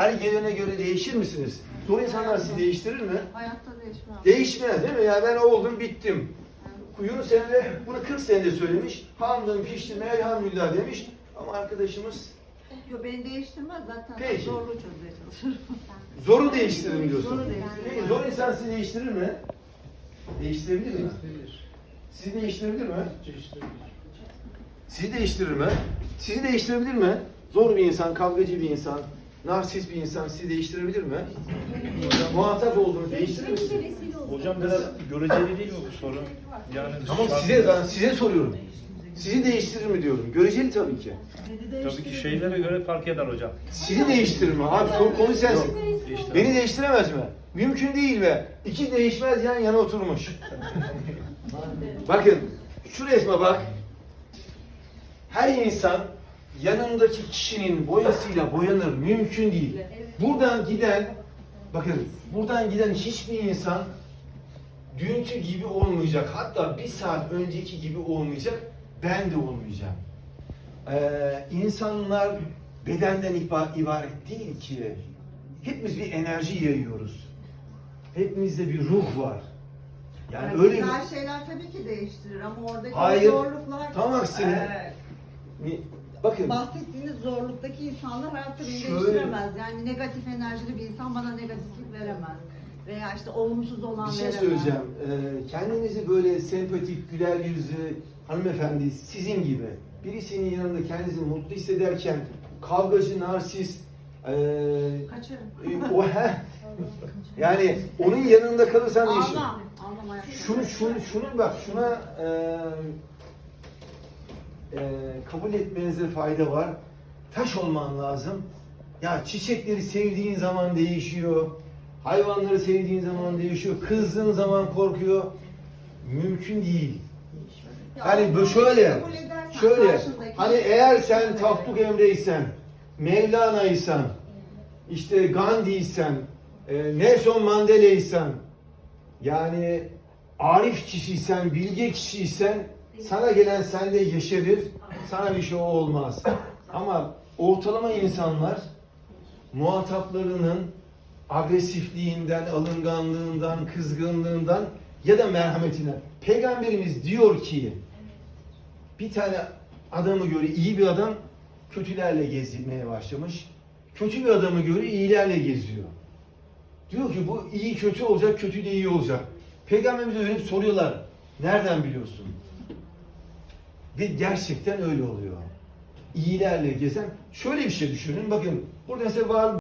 her gelene göre değişir misiniz? Zor insanlar sizi değiştirir mi? Hayatta değişmem. Değişmez değil mi? Ya ben oldum bittim. Yunus Emre bunu 40 senede söylemiş. Hamdın piştim elhamdülillah demiş. Ama arkadaşımız Yo beni değiştirmez zaten. Peki. Zorlu çözmeye çalışırım. zoru değiştirin diyorsun. Zoru değiştirir. Peki zor insan sizi değiştirir mi? Değiştirebilir mi? Değiştirir. Sizi değiştirebilir mi? Değiştirir. Sizi değiştirir mi? Sizi değiştirebilir mi? Zor bir insan, kavgacı bir insan, narsist bir insan sizi değiştirebilir mi? Muhatap olduğunu değiştirir misin? Hocam biraz göreceli değil mi bu soru? Yani Tamam size ben size soruyorum. Sizi değiştirir mi diyorum. Göreceli tabii ki. Tabii ki şeylere göre fark eder hocam. Sizi değiştirir mi? Abi soru konu sensin. Beni değiştiremez mi? Mümkün değil be. İki değişmez yan yana oturmuş. Bakın şu resme bak. Her insan yanındaki kişinin boyasıyla boyanır. Mümkün değil. Buradan giden bakın buradan giden hiçbir insan dünkü gibi olmayacak. Hatta bir saat önceki gibi olmayacak. Ben de olmayacağım. Ee, insanlar bedenden iba- ibaret değil ki. Hepimiz bir enerji yayıyoruz. Hepimizde bir ruh var. Yani Yani öyle güzel şeyler tabii ki değiştirir ama oradaki Hayır. zorluklar... Tam aksine. Evet. Bakın Bahsettiğiniz zorluktaki insanlar hayatta beni Şöyle- değiştiremez. Yani negatif enerjili bir insan bana negatiflik veremez. Veya işte olumsuz olan bir şey veremez. söyleyeceğim. Ee, kendinizi böyle sempatik, güler yüzlü hanımefendi sizin gibi birisinin yanında kendinizi mutlu hissederken kavgacı, narsist, ee, Kaçarım. e, o he, yani onun yanında kalırsan değişir. Şunu, şunu, şunu bak, şuna e, e, kabul etmenize fayda var. Taş olman lazım. Ya çiçekleri sevdiğin zaman değişiyor. Hayvanları sevdiğin zaman değişiyor. Kızdığın zaman korkuyor. Mümkün değil. Ya Hani bu onu şöyle, şöyle. Hani eğer sen Taftuk Emre'ysen, Mevlana'ysan, işte Gandhi'ysen, e, Nelson Mandela'ysan, yani arif kişiysen, bilge kişiysen sana gelen sende yeşerir, sana bir şey olmaz. Ama ortalama insanlar muhataplarının agresifliğinden, alınganlığından, kızgınlığından ya da merhametinden. Peygamberimiz diyor ki bir tane adamı göre iyi bir adam kötülerle gezmeye başlamış. Kötü bir adamı göre iyilerle geziyor. Diyor ki bu iyi kötü olacak, kötü de iyi olacak. Peygamberimize dönüp soruyorlar. Nereden biliyorsun? Ve gerçekten öyle oluyor. İyilerle gezen. Şöyle bir şey düşünün. Bakın burada mesela var